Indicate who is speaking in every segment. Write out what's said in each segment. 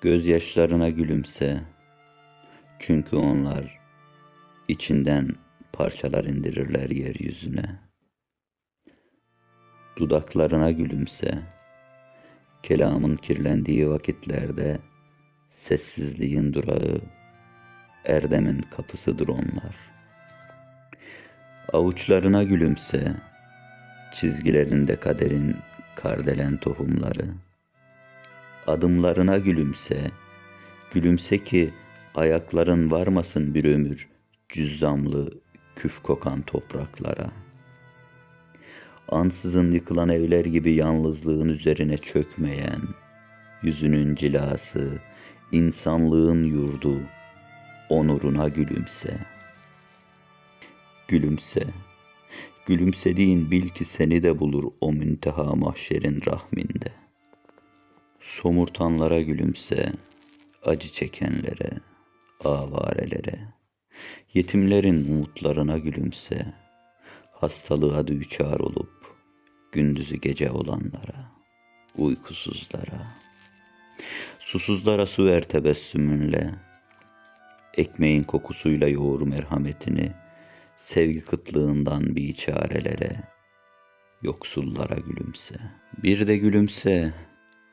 Speaker 1: Gözyaşlarına gülümse. Çünkü onlar içinden parçalar indirirler yeryüzüne. Dudaklarına gülümse. Kelamın kirlendiği vakitlerde sessizliğin durağı, erdemin kapısıdır onlar. Avuçlarına gülümse, çizgilerinde kaderin kardelen tohumları. Adımlarına gülümse, gülümse ki ayakların varmasın bir ömür cüzzamlı küf kokan topraklara. Ansızın yıkılan evler gibi yalnızlığın üzerine çökmeyen, yüzünün cilası, insanlığın yurdu, onuruna gülümse. Gülümse, gülümsediğin bil ki seni de bulur o münteha mahşerin rahminde. Somurtanlara gülümse, acı çekenlere, avarelere, yetimlerin umutlarına gülümse, hastalığa düçar olup gündüzü gece olanlara, uykusuzlara, susuzlara su ver tebessümünle, ekmeğin kokusuyla yoğur merhametini, sevgi kıtlığından bir çarelere, yoksullara gülümse. Bir de gülümse,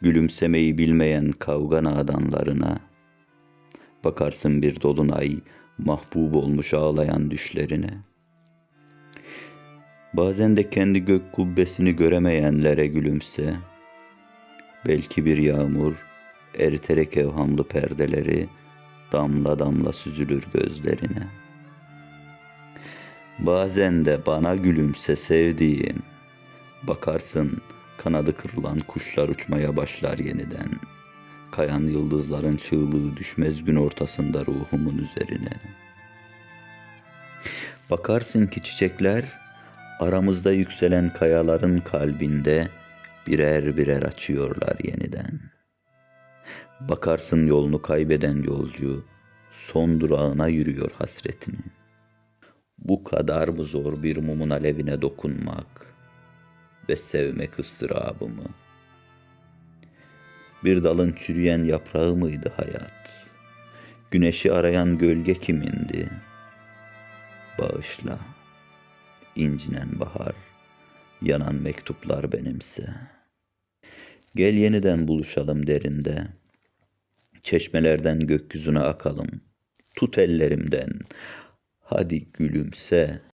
Speaker 1: gülümsemeyi bilmeyen kavga nadanlarına, bakarsın bir dolunay mahbub olmuş ağlayan düşlerine. Bazen de kendi gök kubbesini göremeyenlere gülümse, belki bir yağmur eriterek evhamlı perdeleri damla damla süzülür gözlerine. Bazen de bana gülümse sevdiğim, bakarsın kanadı kırılan kuşlar uçmaya başlar yeniden. Kayan yıldızların çığlığı düşmez gün ortasında ruhumun üzerine. Bakarsın ki çiçekler aramızda yükselen kayaların kalbinde birer birer açıyorlar yeniden. Bakarsın yolunu kaybeden yolcu son durağına yürüyor hasretini. Bu kadar mı zor bir mumun alevine dokunmak ve sevmek ıstırabımı? Bir dalın çürüyen yaprağı mıydı hayat? Güneşi arayan gölge kimindi? Bağışla, incinen bahar, yanan mektuplar benimse. Gel yeniden buluşalım derinde, çeşmelerden gökyüzüne akalım. Tut ellerimden, hadi gülümse.''